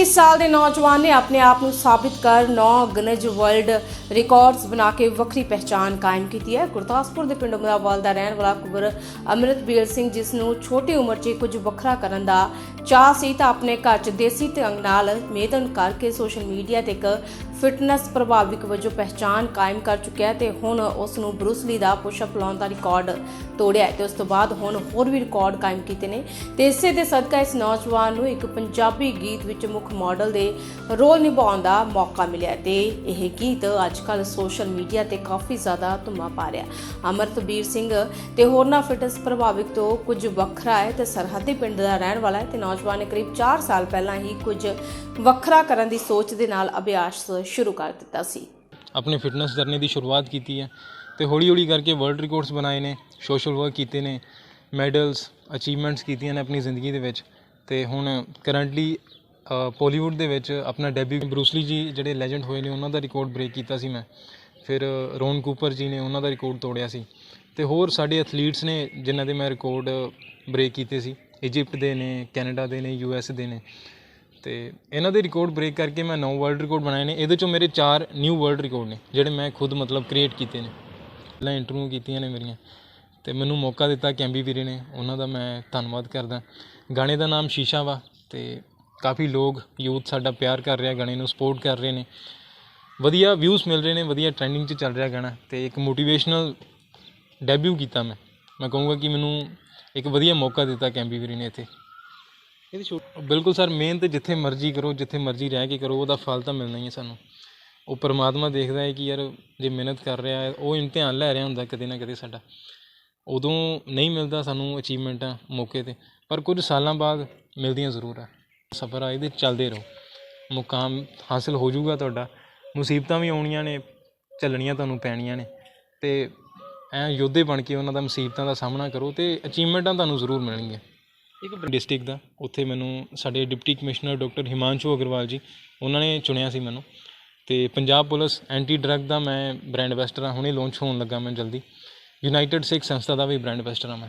21 ਸਾਲ ਦੇ ਨੌਜਵਾਨ ਨੇ ਆਪਣੇ ਆਪ ਨੂੰ ਸਾਬਿਤ ਕਰ 9 ਗਨਜ਼ ਵਰਲਡ ਰਿਕਾਰਡਸ ਬਣਾ ਕੇ ਵੱਖਰੀ ਪਹਿਚਾਨ ਕਾਇਮ ਕੀਤੀ ਹੈ। ਗੁਰਦਾਸਪੁਰ ਦੇ ਪਿੰਡ ਮਰਾਵਾਲ ਦਾ ਰਹਿਣ ਵਾਲਾ ਕੁਬਰ ਅਮਰਿਤਵੀਰ ਸਿੰਘ, ਜਿਸ ਨੂੰ ਛੋਟੀ ਉਮਰ 'ਚ ਕੁਝ ਵੱਖਰਾ ਕਰਨ ਦਾ ਚਾਹ ਸੀ, ਤਾਂ ਆਪਣੇ ਘਰ 'ਚ ਦੇਸੀ ਢੰਗ ਨਾਲ ਮੇਦਨ ਕਰਕੇ ਸੋਸ਼ਲ ਮੀਡੀਆ ਤੇ ਇੱਕ ਫਿਟਨੈਸ ਪ੍ਰਭਾਵਿਕ ਵਜੋਂ ਪਹਿਚਾਨ ਕਾਇਮ ਕਰ ਚੁੱਕਿਆ ਹੈ ਤੇ ਹੁਣ ਉਸ ਨੂੰ ਬਰੂਸਲੀ ਦਾ ਪੁਸ਼ਅਪ ਲਾਉਣ ਦਾ ਰਿਕਾਰਡ ਤੋੜਿਆ ਹੈ ਤੇ ਉਸ ਤੋਂ ਬਾਅਦ ਹੁਣ ਹੋਰ ਵੀ ਰਿਕਾਰਡ ਕਾਇਮ ਕੀਤੇ ਨੇ। ਤੇ ਇਸੇ ਦੇ ਸਦਕਾ ਇਸ ਨੌਜਵਾਨ ਨੂੰ ਇੱਕ ਪੰਜਾਬੀ ਗੀਤ ਵਿੱਚ ਮੁੱਖ ਮਾਡਲ ਦੇ ਰੋਲ ਨਿਭਾਉਣ ਦਾ ਮੌਕਾ ਮਿਲਿਆ ਤੇ ਇਹ ਗੀਤ ਅੱਜਕੱਲ ਸੋਸ਼ਲ ਮੀਡੀਆ ਤੇ ਕਾਫੀ ਜ਼ਿਆਦਾ ਧੁੰਮਾ ਪਾ ਰਿਹਾ। ਅਮਰਤਵੀਰ ਸਿੰਘ ਤੇ ਹੋਰਨਾਂ ਫਿਟਨੈਸ ਪ੍ਰਭਾਵਿਤ ਤੋਂ ਕੁਝ ਵੱਖਰਾ ਹੈ ਤੇ ਸਰਹੱਦੀ ਪਿੰਡ ਦਾ ਰਹਿਣ ਵਾਲਾ ਹੈ ਤੇ ਨੌਜਵਾਨ ਨੇ ਕਰੀਬ 4 ਸਾਲ ਪਹਿਲਾਂ ਹੀ ਕੁਝ ਵੱਖਰਾ ਕਰਨ ਦੀ ਸੋਚ ਦੇ ਨਾਲ ਅਭਿਆਸ ਸ਼ੁਰੂ ਕਰ ਦਿੱਤਾ ਸੀ। ਆਪਣੀ ਫਿਟਨੈਸ ਜਰਨੀ ਦੀ ਸ਼ੁਰੂਆਤ ਕੀਤੀ ਹੈ ਤੇ ਹੌਲੀ ਹੌਲੀ ਕਰਕੇ ਵਰਲਡ ਰਿਕਾਰਡਸ ਬਣਾਏ ਨੇ ਸੋਸ਼ਲ ਵਰਕ ਕੀਤੇ ਨੇ ਮੈਡਲਸ ਅਚੀਵਮੈਂਟਸ ਕੀਤੀਆਂ ਨੇ ਆਪਣੀ ਜ਼ਿੰਦਗੀ ਦੇ ਵਿੱਚ ਤੇ ਹੁਣ ਕਰੰਟਲੀ ਪੋਲੀਵੁੱਡ ਦੇ ਵਿੱਚ ਆਪਣਾ ਡੈਬਿਊ ਬਰੂਸਲੀ ਜੀ ਜਿਹੜੇ ਲੈਜੈਂਡ ਹੋਏ ਨੇ, ਉਹਨਾਂ ਦਾ ਰਿਕਾਰਡ ਬ੍ਰੇਕ ਕੀਤਾ ਸੀ ਮੈਂ। ਫਿਰ ਰੋਨ ਕੂਪਰ ਜੀ ਨੇ ਉਹਨਾਂ ਦਾ ਰਿਕਾਰਡ ਤੋੜਿਆ ਸੀ। ਤੇ ਹੋਰ ਸਾਡੇ ਐਥਲੀਟਸ ਨੇ ਜਿਨ੍ਹਾਂ ਦੇ ਮੈਂ ਰਿਕਾਰਡ ਬ੍ਰੇਕ ਕੀਤੇ ਸੀ। ਇਜਿਪਟ ਦੇ ਨੇ ਕੈਨੇਡਾ ਦੇ ਨੇ ਯੂ ਐਸ ਦੇ ਨੇ। ਤੇ ਇਹਨਾਂ ਦੇ ਰਿਕਾਰਡ ਬ੍ਰੇਕ ਕਰਕੇ ਮੈਂ ਨੌ ਵਰਲਡ ਰਿਕਾਰਡ ਬਣਾਏ ਨੇ। ਇਹਦੇ ਚੋਂ ਮੇਰੇ ਚਾਰ ਨਿਊ ਵਰਲਡ ਰਿਕਾਰਡ ਨੇ, ਜਿਹੜੇ ਮੈਂ ਖੁਦ ਮਤਲਬ ਕ੍ਰੀਏਟ ਕੀਤੇ ਨੇ। ਪਹਿਲਾਂ ਇੰਟਰਵਿਊ ਕੀਤੀਆਂ ਨੇ ਮੇਰੀਆਂ। ਤੇ ਮੈਨੂੰ ਮੌਕਾ ਦਿੱਤਾ ਕੈਂਬੀ ਵੀਰੇ ਨੇ। ਉਹਨਾਂ ਦਾ ਮੈਂ ਧੰਨਵਾਦ ਕਰਦਾ। ਗਾਣੇ ਦਾ ਨਾਮ ਸ਼ੀਸ਼ਾ ਵਾ ਤੇ ਕਾਫੀ ਲੋਕ, ਯੂਥ ਸਾਡਾ ਪਿਆਰ ਕਰ ਰਿਹਾ, ਗਾਣੇ ਨੂੰ ਸਪੋਰਟ ਕਰ ਰਹੇ ਨੇ। ਵਧੀਆ ਵਿਊਜ਼ ਮਿਲ ਰਹੇ ਨੇ, ਵਧੀਆ ਟ੍ਰੈਂਡਿੰਗ 'ਚ ਚੱਲ ਰਿਹਾ ਗਾਣਾ ਤੇ ਇੱਕ ਮੋਟੀਵੇਸ਼ਨਲ ਡੈਬਿਊ ਕੀਤਾ ਮੈਂ। ਮੈਂ ਕਹੂੰਗਾ ਕਿ ਮੈਨੂੰ ਇੱਕ ਵਧੀਆ ਮੌਕਾ ਦਿੱਤਾ ਕੈਂਬੀ ਵੀਰੇ ਨੇ ਇੱਥੇ। ਇਹਦੀ ਛੋਟ ਬਿਲਕੁਲ ਸਰ ਮਿਹਨਤ ਜਿੱਥੇ ਮਰਜ਼ੀ ਕਰੋ, ਜਿੱਥੇ ਮਰਜ਼ੀ ਰਹਿ ਕੇ ਕਰੋ, ਉਹਦਾ ਫਲ ਤਾਂ ਮਿਲਣਾ ਹੀ ਹੈ ਸਾਨੂੰ। ਉਹ ਪਰਮਾਤਮਾ ਦੇਖਦਾ ਹੈ ਕਿ ਯਾਰ ਜੇ ਮਿਹਨਤ ਕਰ ਰਿਹਾ ਹੈ, ਉਹ ਇਮਤਿਹਾਨ ਲੈ ਰਿਹਾ ਹੁੰਦਾ ਕਦੇ ਨਾ ਕਦੇ ਸਾਡਾ। ਉਦੋਂ ਨਹੀਂ ਮਿਲਦਾ ਸਾਨੂੰ ਅਚੀਵਮੈਂਟਾਂ ਮੌਕੇ ਤੇ, ਪਰ ਕੁਝ ਸਾਲਾਂ ਬਾਅਦ ਮਿਲਦੀਆਂ ਜ਼ਰੂਰ ਆ। ਸਫ਼ਰ ਆ ਇਹਦੇ ਚੱਲਦੇ ਰਹੋ। ਮੁਕਾਮ ਹਾਸਿਲ ਹੋ ਜਾਊਗਾ ਤੁਹਾਡਾ। ਮੁਸੀਬਤਾਂ ਵੀ ਆਉਣੀਆਂ ਨੇ ਝੱਲਣੀਆਂ ਤੁਹਾਨੂੰ ਪੈਣੀਆਂ ਨੇ। ਤੇ ਐ ਯੋਧੇ ਬਣ ਕੇ ਉਹਨਾਂ ਦਾ ਮੁਸੀਬਤਾਂ ਦਾ ਸਾਹਮਣਾ ਕਰੋ ਤੇ ਅਚੀਵਮੈਂਟਾਂ ਤੁਹਾਨੂੰ ਜ਼ਰੂਰ ਮਿਲਣਗੀਆਂ। ਇੱਕ ਡਿਸਟ੍ਰਿਕਟ ਦਾ ਉੱਥੇ ਮੈਨੂੰ ਸਾਡੇ deputy commissioner doctor Himanshu Agarwal ji ਉਹਨਾਂ ਨੇ ਚੁਣਿਆ ਸੀ ਮੈਨੂੰ। ਤੇ ਪੰਜਾਬ ਪੁਲਿਸ ਐਂਟੀ ਡਰੱਗ ਦਾ ਮੈਂ ਬ੍ਰਾਂਡ ਐਂਬੈਸਡਰ ਹਾਂ ਹੁਣੇ ਲਾਂਚ ਹੋਣ ਲੱਗਾ ਮੈਂ ਜਲਦੀ। ਯੂਨਾਈਟਿਡ ਸਿੱਖ ਸੰਸਥਾ ਦਾ ਵੀ ਬ੍ਰਾਂਡ ਐਂਬੈਸਡਰ ਹਾਂ ਮੈਂ।